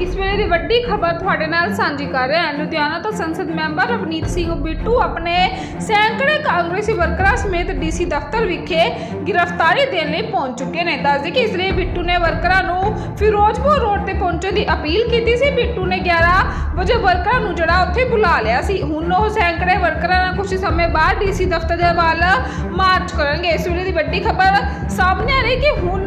ਇਸ ਵੇਲੇ ਦੀ ਵੱਡੀ ਖਬਰ ਤੁਹਾਡੇ ਨਾਲ ਸਾਂਝੀ ਕਰ ਰਹੇ ਹਾਂ। ਲੁਧਿਆਣਾ ਤੋਂ ਸੰਸਦ ਮੈਂਬਰ ਰਵਨੀਤ ਸਿੰਘ ਬਿੱਟੂ ਆਪਣੇ ਸੈਂਕੜੇ ਕਾਂਗਰਸੀ ਵਰਕਰਾਂ ਸਮੇਤ ਡੀਸੀ ਦਫ਼ਤਰ ਵਿਖੇ ਗ੍ਰਿਫਤਾਰੀ ਦੇਣ ਲਈ ਪਹੁੰਚ ਚੁੱਕੇ ਨੇ। ਦੱਸਦੇ ਕਿ ਇਸ ਲਈ ਬਿੱਟੂ ਨੇ ਵਰਕਰਾਂ ਨੂੰ ਫਿਰੋਜ਼ਪੁਰ ਰੋਡ ਤੇ ਪਹੁੰਚਣ ਦੀ ਅਪੀਲ ਕੀਤੀ ਸੀ। ਬਿੱਟੂ ਨੇ 11 ਵਜੇ ਵਰਕਰਾਂ ਨੂੰ ਜਿਹੜਾ ਉੱਥੇ ਬੁਲਾ ਲਿਆ ਸੀ। ਹੁਣ ਉਹ ਸੈਂਕੜੇ ਵਰਕਰਾਂ ਨਾਲ ਕੁਝ ਸਮੇਂ ਬਾਅਦ ਡੀਸੀ ਦਫ਼ਤਰ ਦੇ ਵੱਲ ਮਾਰਚ ਕਰਨਗੇ। ਇਸ ਵੇਲੇ ਦੀ ਵੱਡੀ ਖਬਰ ਸਾਹਮਣੇ ਆ ਰਹੀ ਕਿ ਹੁਣ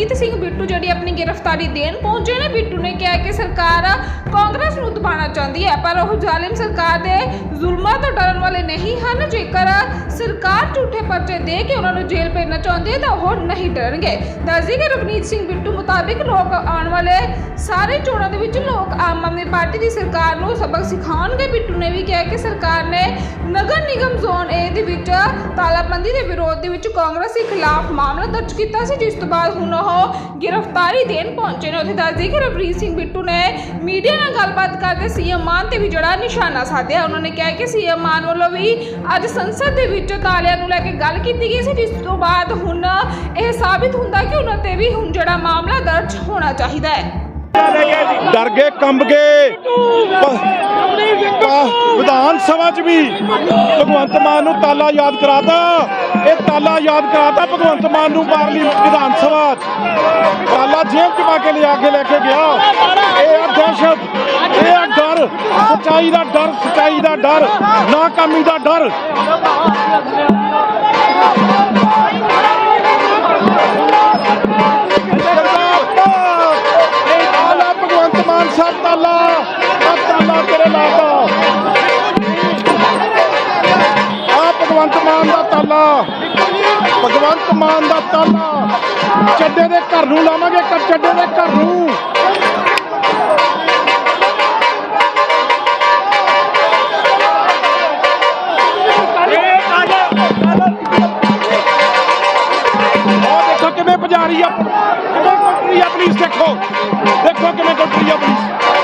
ਰਵਨੀਤ ਸਿੰਘ ਬਿੱਟੂ ਜਿਹੜੀ ਆਪਣੀ ਗ੍ਰਿਫਤਾਰੀ ਦੇਣ ਪਹੁੰਚੇ ਨੇ, ਬਿੱਟੂ ਨੇ ਕਿਹਾ ਕਿ ਸਰਕਾਰ ਕਾਂਗਰਸ ਨੂੰ ਦਬਾਉਣਾ ਚਾਹੁੰਦੀ ਹੈ, ਪਰ ਉਹ ਜ਼ਾਲਿਮ ਸਰਕਾਰ ਦੇ ਜ਼ੁਲਮਾਂ ਤੋਂ ਡਰਨ ਵਾਲੇ ਨਹੀਂ ਹਨ। ਜੇਕਰ ਸਰਕਾਰ ਝੂਠੇ ਪਰਚੇ ਦੇ ਕੇ ਉਹਨਾਂ ਨੂੰ ਜੇਲ੍ਹ ਭੇਜਣਾ ਚਾਹੁੰਦੀ ਹੈ, ਤਾਂ ਉਹ ਨਹੀਂ ਡਰਨਗੇ। ਦੱਸਦੀ ਕਿ ਰਵਨੀਤ ਸਿੰਘ ਬਿੱਟੂ ਮੁਤਾਬਿਕ ਲੋਕ ਆਉਣ ਵਾਲੇ ਸਾਰੇ ਚੋਣਾਂ ਦੇ ਵਿੱਚ ਲੋਕ ਆਮ ਆਦਮੀ ਪਾਰਟੀ ਦੀ ਸਰਕਾਰ ਨੂੰ ਸਬਕ ਸਿਖਾਉਣਗੇ। ਬਿੱਟੂ ਨੇ ਵੀ ਕਿਹਾ ਕਿ ਸਰਕਾਰ ਨੇ ਨਗਰ ਨਿਗਮ ਜ਼ੋਨ ਏ ਦੇ ਵਿੱਚ ਤਾਲਾਬੰਦੀ ਦੇ ਵਿਰੋਧ ਦੇ ਵਿੱਚ ਕਾਂਗਰਸ ਦੇ ਖਿਲਾਫ ਮਾਮਲਾ ਦਰਜ ਕੀਤਾ ਸੀ, ਜਿਸ ਤੋਂ ਬਾਅਦ ਹੁਣ ਉਹ ਗ੍ਰਿਫਤਾਰੀ ਦੇਣ ਪਹੁੰਚੇ ਨੇ। ਉੱਥੇ ਦੱਸਦੀ ਕਿ ਰਵਨੀਤ ਸਿੰਘ ਬਿੱਟੂ ਨੇ ਮੀਡੀਆ ਨਾਲ ਗੱਲਬਾਤ ਕਰਦੇ ਸੀਐਮ ਮਾਨ ਤੇ ਵੀ ਜਿਹੜਾ ਨਿਸ਼ਾਨਾ ਸਾਧਿਆ। ਉਹਨਾਂ ਨੇ ਕਿਹਾ ਕਿ ਸੀਐਮ ਮਾਨ ਵੱਲੋਂ ਵੀ ਅੱਜ ਸੰਸਦ ਦੇ ਵਿੱਚ ਤਾਲਿਆਂ ਨੂੰ ਲੈ ਕੇ ਗੱਲ ਕੀਤੀ ਗਈ ਸੀ, ਜਿਸ ਤੋਂ ਬਾਅਦ ਹੁਣ ਇਹ ਸਾਬਿਤ ਹੁੰਦਾ ਕਿ ਉਹਨਾਂ ਤੇ ਵੀ ਹੁਣ ਜਿਹੜਾ ਮਾਮਲਾ ਦਰਜ ਹੋਣਾ ਚਾਹੀਦਾ ਹੈ। ਡਰ ਗਏ, ਕੰਬ ਗਏ। ਵਿਧਾਨ ਸਭਾ 'ਚ ਵੀ ਭਗਵੰਤ ਮਾਨ ਨੂੰ ਤਾਲਾ ਯਾਦ ਕਰਾਤਾ। ਇਹ ਤਾਲਾ ਯਾਦ ਕਰਾਤਾ ਭਗਵੰਤ ਮਾਨ ਨੂੰ ਬਾਹਰਲੀ ਵਿਧਾਨ ਸਭਾ 'ਚ। ਤਾਲਾ ਜੇਬ 'ਚ ਪਾ ਕੇ ਲਿਆ ਕੇ ਲੈ ਕੇ ਗਿਆ। ਇਹ ਆ ਦਹਿਸ਼ਤ। ਇਹ ਆ ਡਰ। ਸਚਾਈ ਦਾ ਡਰ, ਸਚਾਈ ਦਾ ਡਰ, ਨਾਕਾਮੀ ਦਾ ਡਰ। ਭਗਵੰਤ ਤਾਲਾ ਆ ਤਾਲਾ ਤੇਰੇ ਲਾਤਾ ਆ ਭਗਵੰਤ ਮਾਨ ਦਾ ਤਾਲਾ, ਭਗਵੰਤ ਮਾਨ ਦਾ ਤਾਲਾ। ਚੱਡੇ ਦੇ ਘਰ ਨੂੰ ਲਾਵਾਂਗੇ ਕਰ ਚੱਡੇ ਦੇ ਘਰ ਨੂੰ। ਉਹ ਦੇਖੋ ਕਿਵੇਂ ਪੁਜਾਰੀ ਆ। ਕਿਵੇਂ ਕੁੱਟ ਰਹੀ ਆ? Let's go. Let's work Mr. Coach, the go to the peace.